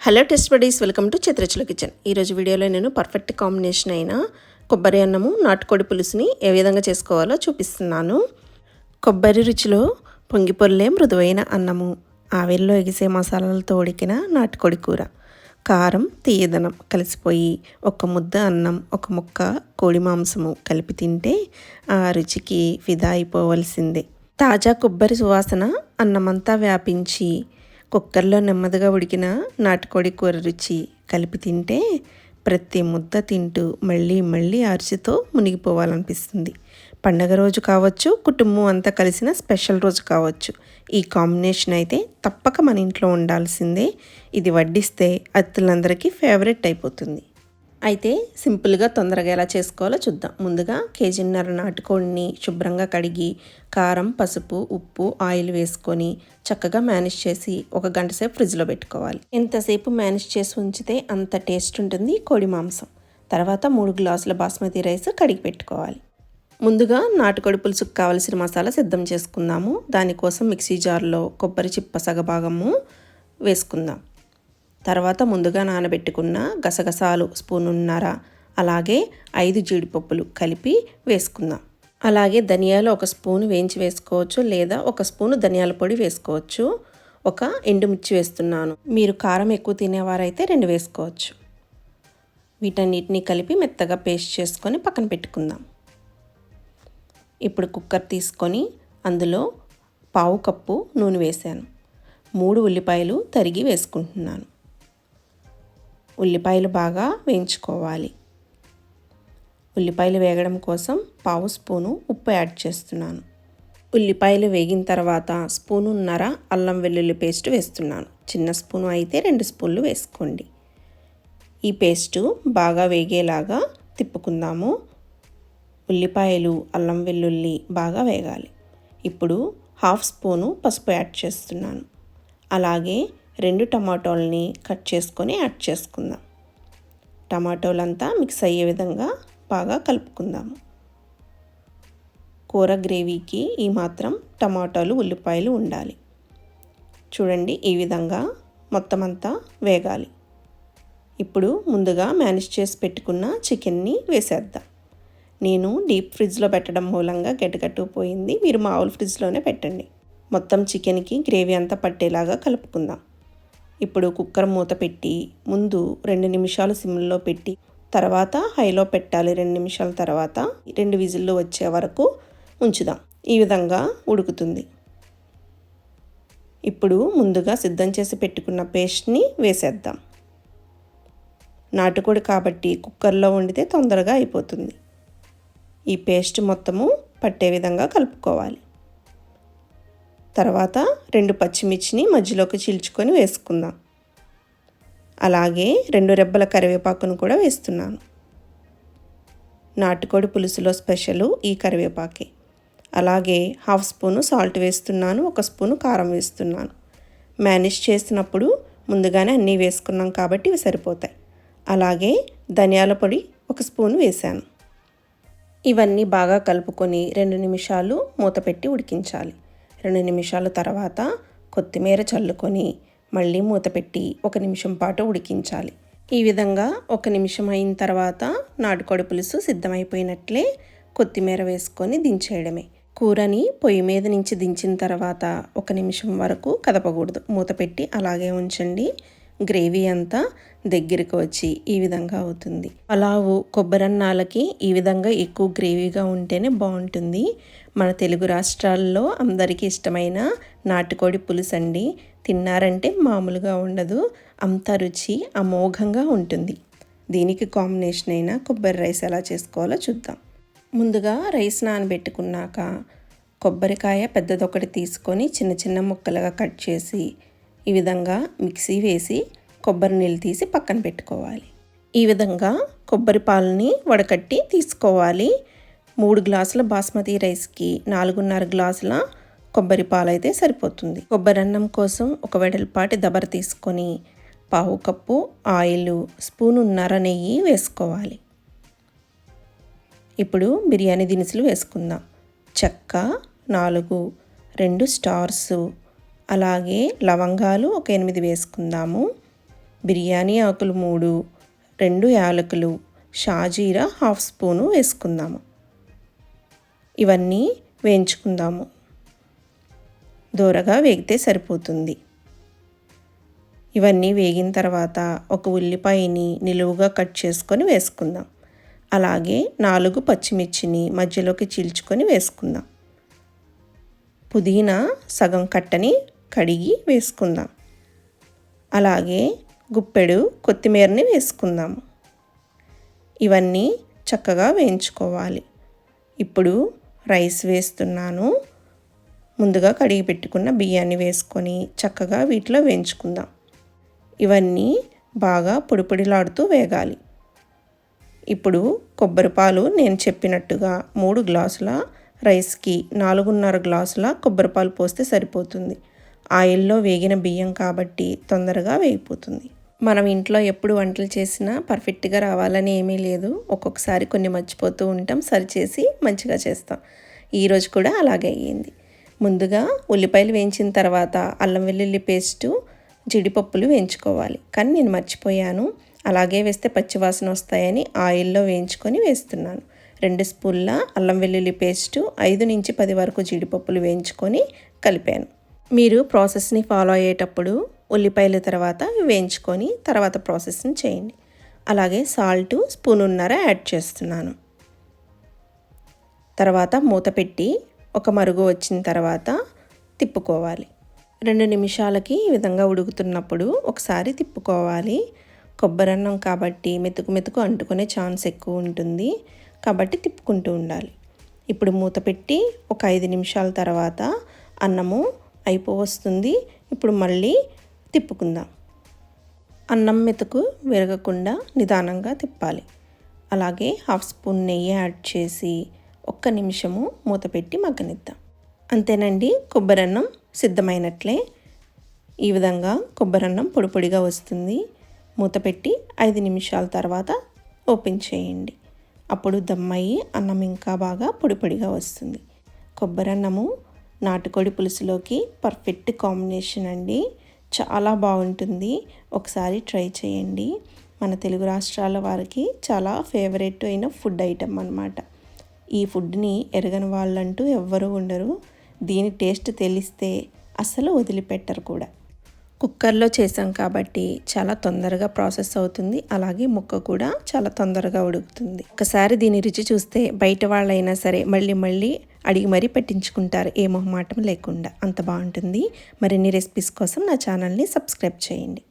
Hello test buddies welcome to Chitrachula kitchen ఈరోజు వీడియోలో నేను పర్ఫెక్ట్ కాంబినేషన్ అయిన కొబ్బరి అన్నము నాటుకోడి పులుసుని ఏ విధంగా చేసుకోవాలో చూపిస్తున్నాను. కొబ్బరి రుచిలో పొంగిపొల్లే మృదువైన అన్నము ఆవిరిలో ఎగిసే మసాలాలతో ఉడికిన నాటుకోడి కూర కారం తీయదనం కలిసిపోయి ఒక ముద్ద అన్నం ఒక ముక్క కోడి మాంసము కలిపి తింటే ఆ రుచికి ఫిదా అయిపోవలసిందే. తాజా కొబ్బరి సువాసన అన్నమంతా వ్యాపించి కుక్కర్లో నెమ్మదిగా ఉడికిన నాటుకోడి కూర రుచి కలిపి తింటే ప్రతి ముద్ద తింటూ మళ్ళీ మళ్ళీ అరిచితో మునిగిపోవాలనిపిస్తుంది. పండగ రోజు కావచ్చు కుటుంబం అంతా కలిసిన స్పెషల్ రోజు కావచ్చు. ఈ కాంబినేషన్ అయితే తప్పక మన ఇంట్లో ఉండాల్సిందే. ఇది వడ్డిస్తే అతిథులందరికీ ఫేవరెట్ అయిపోతుంది. అయితే సింపుల్గా తొందరగా ఎలా చేసుకోవాలో చూద్దాం. ముందుగా కేజీన్నర నాటుకోడిని శుభ్రంగా కడిగి కారం పసుపు ఉప్పు ఆయిల్ వేసుకొని చక్కగా మేనేజ్ చేసి ఒక గంట సేపు ఫ్రిడ్జ్లో పెట్టుకోవాలి. ఎంతసేపు మేనేజ్ చేసి ఉంచితే అంత టేస్ట్ ఉంటుంది కోడి మాంసం. తర్వాత మూడు గ్లాసుల బాస్మతి రైస్ కడిగి పెట్టుకోవాలి. ముందుగా నాటుకోడి పులుసుకు కావలసిన మసాలా సిద్ధం చేసుకుందాము. దానికోసం మిక్సీ జార్లో కొబ్బరి చిప్ప సగభాగము వేసుకుందాం. తర్వాత ముందుగా నానబెట్టుకున్న గసగసాలు స్పూనున్నర అలాగే ఐదు జీడిపప్పులు కలిపి వేసుకుందాం. అలాగే ధనియాలు ఒక స్పూన్ వేయించి వేసుకోవచ్చు లేదా ఒక స్పూను ధనియాల పొడి వేసుకోవచ్చు. ఒక ఎండుమిర్చి వేస్తున్నాను. మీరు కారం ఎక్కువ తినేవారైతే రెండు వేసుకోవచ్చు. వీటన్నిటిని కలిపి మెత్తగా పేస్ట్ చేసుకొని పక్కన పెట్టుకుందాం. ఇప్పుడు కుక్కర్ తీసుకొని అందులో పావు కప్పు నూనె వేశాను మూడు ఉల్లిపాయలు తరిగి వేసుకుంటున్నాను. ఉల్లిపాయలు బాగా వేయించుకోవాలి. ఉల్లిపాయలు వేగడం కోసం పావు స్పూను ఉప్పు యాడ్ చేస్తున్నాను. ఉల్లిపాయలు వేగిన తర్వాత స్పూనున్నర అల్లం వెల్లుల్లి పేస్ట్ వేస్తున్నాను. చిన్న స్పూను అయితే రెండు స్పూన్లు వేసుకోండి. ఈ పేస్టు బాగా వేగేలాగా తిప్పుకుందాము. ఉల్లిపాయలు అల్లం వెల్లుల్లి బాగా వేగాలి. ఇప్పుడు హాఫ్ స్పూను పసుపు యాడ్ చేస్తున్నాను. అలాగే రెండు టమాటోల్ని కట్ చేసుకొని యాడ్ చేసుకుందాం. టమాటోలంతా మిక్స్ అయ్యే విధంగా బాగా కలుపుకుందాము కూర గ్రేవీకి ఈ మాత్రం టమాటాలు ఉల్లిపాయలు ఉండాలి. చూడండి ఈ విధంగా మొత్తం అంతా వేగాలి. ఇప్పుడు ముందుగా మేనేజ్ చేసి పెట్టుకున్న చికెన్ని వేసేద్దాం. నేను డీప్ ఫ్రిడ్జ్లో పెట్టడం మూలంగా గడ్డగట్టుకుపోయింది మీరు మామూలు ఫ్రిడ్జ్లోనే పెట్టండి. మొత్తం చికెన్కి గ్రేవీ అంతా పట్టేలాగా కలుపుకుందాం. ఇప్పుడు కుక్కర్ మూత పెట్టి ముందు రెండు నిమిషాలు సిమ్లో పెట్టి తర్వాత హైలో పెట్టాలి. రెండు నిమిషాల తర్వాత రెండు విజిల్లు వచ్చే వరకు ఉంచుదాం ఈ విధంగా ఉడుకుతుంది. ఇప్పుడు ముందుగా సిద్ధం చేసి పెట్టుకున్న పేస్ట్ని వేసేద్దాం. నాటుకోడి కాబట్టి కుక్కర్లో వండితే తొందరగా అయిపోతుంది. ఈ పేస్ట్ మొత్తము పట్టే విధంగా కలుపుకోవాలి. తర్వాత రెండు పచ్చిమిర్చిని మధ్యలోకి చీల్చుకొని వేసుకుందాం. అలాగే రెండు రెబ్బల కరివేపాకును కూడా వేస్తున్నాను. నాటుకోడి పులుసులో స్పెషల్ ఈ కరివేపాకే. అలాగే హాఫ్ స్పూను సాల్ట్ వేస్తున్నాను ఒక స్పూను కారం వేస్తున్నాను. మేనేజ్ చేసినప్పుడు ముందుగానే అన్నీ వేసుకున్నాం కాబట్టి ఇవి సరిపోతాయి. అలాగే ధనియాల పొడి ఒక స్పూను వేశాను. ఇవన్నీ బాగా కలుపుకొని రెండు నిమిషాలు మూత పెట్టి ఉడికించాలి. రెండు నిమిషాల తర్వాత కొత్తిమీర చల్లుకొని మళ్ళీ మూత పెట్టి ఒక నిమిషం పాటు ఉడికించాలి. ఈ విధంగా ఒక నిమిషం అయిన తర్వాత నాటుకోడి పులుసు సిద్ధమైపోయినట్లే కొత్తిమీర వేసుకొని దించేయడమే. కూరని పొయ్యి మీద నుంచి దించిన తర్వాత ఒక నిమిషం వరకు కదపకూడదు. మూత పెట్టి అలాగే ఉంచండి. గ్రేవీ అంతా దగ్గరికి వచ్చి ఈ విధంగా అవుతుంది. పలావు కొబ్బరన్నాలకి ఈ విధంగా ఎక్కువ గ్రేవీగా ఉంటేనే బాగుంటుంది. మన తెలుగు రాష్ట్రాల్లో అందరికీ ఇష్టమైన నాటుకోడి పులుసు అండి. తిన్నారంటే మామూలుగా ఉండదు అంత రుచి అమోఘంగా ఉంటుంది. దీనికి కాంబినేషన్ అయిన కొబ్బరి రైస్ ఎలా చేసుకోవాలో చూద్దాం. ముందుగా రైస్ నానబెట్టుకున్నాక కొబ్బరికాయ పెద్దదొకటి తీసుకొని చిన్న చిన్న ముక్కలుగా కట్ చేసి ఈ విధంగా మిక్సీ వేసి కొబ్బరి నీళ్ళు తీసి పక్కన పెట్టుకోవాలి. ఈ విధంగా కొబ్బరి పాలని వడకట్టి తీసుకోవాలి. మూడు గ్లాసుల బాస్మతి రైస్కి నాలుగున్నర గ్లాసుల కొబ్బరి పాలు అయితే సరిపోతుంది. కొబ్బరి అన్నం కోసం ఒక వెడల్పాటి దబర తీసుకొని పావు కప్పు ఆయిల్ స్పూనున్నర నెయ్యి వేసుకోవాలి. ఇప్పుడు బిర్యానీ దినుసులు వేసుకుందాం. చెక్క నాలుగు రెండు స్టార్స్ అలాగే లవంగాలు ఒక ఎనిమిది వేసుకుందాము. బిర్యానీ ఆకులు మూడు రెండు యాలకులు షాజీరా హాఫ్ స్పూను వేసుకుందాము. ఇవన్నీ వేయించుకుందాము. దూరగా వేగితే సరిపోతుంది. ఇవన్నీ వేగిన తర్వాత ఒక ఉల్లిపాయని నిలువుగా కట్ చేసుకొని వేసుకుందాం. అలాగే నాలుగు పచ్చిమిర్చిని మధ్యలోకి చీల్చుకొని వేసుకుందాం. పుదీనా సగం కట్టని కడిగి వేసుకుందాం. అలాగే గుప్పెడు కొత్తిమీరని వేసుకుందాం. ఇవన్నీ చక్కగా వేయించుకోవాలి. ఇప్పుడు రైస్ వేస్తున్నాను. ముందుగా కడిగి పెట్టుకున్న బియ్యాన్ని వేసుకొని చక్కగా వీటిలో వేయించుకుందాం. ఇవన్నీ బాగా పొడిపొడిలాడుతూ వేగాలి. ఇప్పుడు కొబ్బరి పాలు నేను చెప్పినట్టుగా మూడు గ్లాసుల రైస్కి నాలుగున్నర గ్లాసుల కొబ్బరి పాలు పోస్తే సరిపోతుంది. ఆయిల్లో వేగిన బియ్యం కాబట్టి తొందరగా వేగిపోతుంది. మనం ఇంట్లో ఎప్పుడు వంటలు చేసినా పర్ఫెక్ట్గా రావాలని ఏమీ లేదు. ఒక్కొక్కసారి కొన్ని మర్చిపోతూ ఉంటాం. సరిచేసి మంచిగా చేస్తాం. ఈరోజు కూడా అలాగే అయ్యింది. ముందుగా ఉల్లిపాయలు వేయించిన తర్వాత అల్లం వెల్లుల్లి పేస్టు జీడిపప్పులు వేయించుకోవాలి. కానీ నేను మర్చిపోయాను. అలాగే వేస్తే పచ్చివాసన వస్తాయని ఆయిల్లో వేయించుకొని వేస్తున్నాను. రెండు స్పూన్ల అల్లం వెల్లుల్లి పేస్టు ఐదు నుంచి పది వరకు జీడిపప్పులు వేయించుకొని కలిపాను. మీరు ప్రాసెస్ని ఫాలో అయ్యేటప్పుడు ఉల్లిపాయల తర్వాత వేయించుకొని తర్వాత ప్రాసెస్ని చేయండి. అలాగే సాల్ట్ స్పూనున్నర యాడ్ చేస్తున్నాను. తర్వాత మూత పెట్టి ఒక మరుగు వచ్చిన తర్వాత తిప్పుకోవాలి. రెండు నిమిషాలకి ఈ విధంగా ఉడుకుతున్నప్పుడు ఒకసారి తిప్పుకోవాలి. కొబ్బరి అన్నం కాబట్టి మెతుకు మెతుకు అంటుకునే ఛాన్స్ ఎక్కువ ఉంటుంది. కాబట్టి తిప్పుకుంటూ ఉండాలి. ఇప్పుడు మూత పెట్టి ఒక ఐదు నిమిషాల తర్వాత అన్నము అయిపో వస్తుంది ఇప్పుడు మళ్ళీ తిప్పుకుందాం. అన్నం మెతుకు విరగకుండా నిదానంగా తిప్పాలి. అలాగే హాఫ్ స్పూన్ నెయ్యి యాడ్ చేసి ఒక్క నిమిషము మూత పెట్టి మగ్గనిద్దాం. అంతేనండి కొబ్బరన్నం సిద్ధమైనట్లే. ఈ విధంగా కొబ్బరన్నం పొడి పొడిగా వస్తుంది. మూత పెట్టి ఐదు నిమిషాల తర్వాత ఓపెన్ చేయండి. అప్పుడు దమ్మయ్యి అన్నం ఇంకా బాగా పొడి పొడిగా వస్తుంది. కొబ్బరన్నము నాటుకోడి పులుసులోకి పర్ఫెక్ట్ కాంబినేషన్ అండి. చాలా బాగుంటుంది. ఒకసారి ట్రై చేయండి. మన తెలుగు రాష్ట్రాల వారికి చాలా ఫేవరెట్ అయిన ఫుడ్ ఐటెం అనమాట ఈ ఫుడ్ని ఎరగని వాళ్ళంటూ ఎవ్వరూ ఉండరు. దీని టేస్ట్ తెలిస్తే అసలు వదిలిపెట్టరు కూడా. కుక్కర్లో చేసాం కాబట్టి చాలా తొందరగా ప్రాసెస్ అవుతుంది. అలాగే ముక్క కూడా చాలా తొందరగా ఉడుకుతుంది. ఒకసారి దీని రుచి చూస్తే బయట వాళ్ళైనా సరే మళ్ళీ మళ్ళీ అడిగి మరీ పెట్టించుకుంటారు. ఏ మొహమాటం లేకుండా. అంత బాగుంటుంది. మరిన్ని రెసిపీస్ కోసం నా ఛానల్ని సబ్స్క్రైబ్ చేయండి.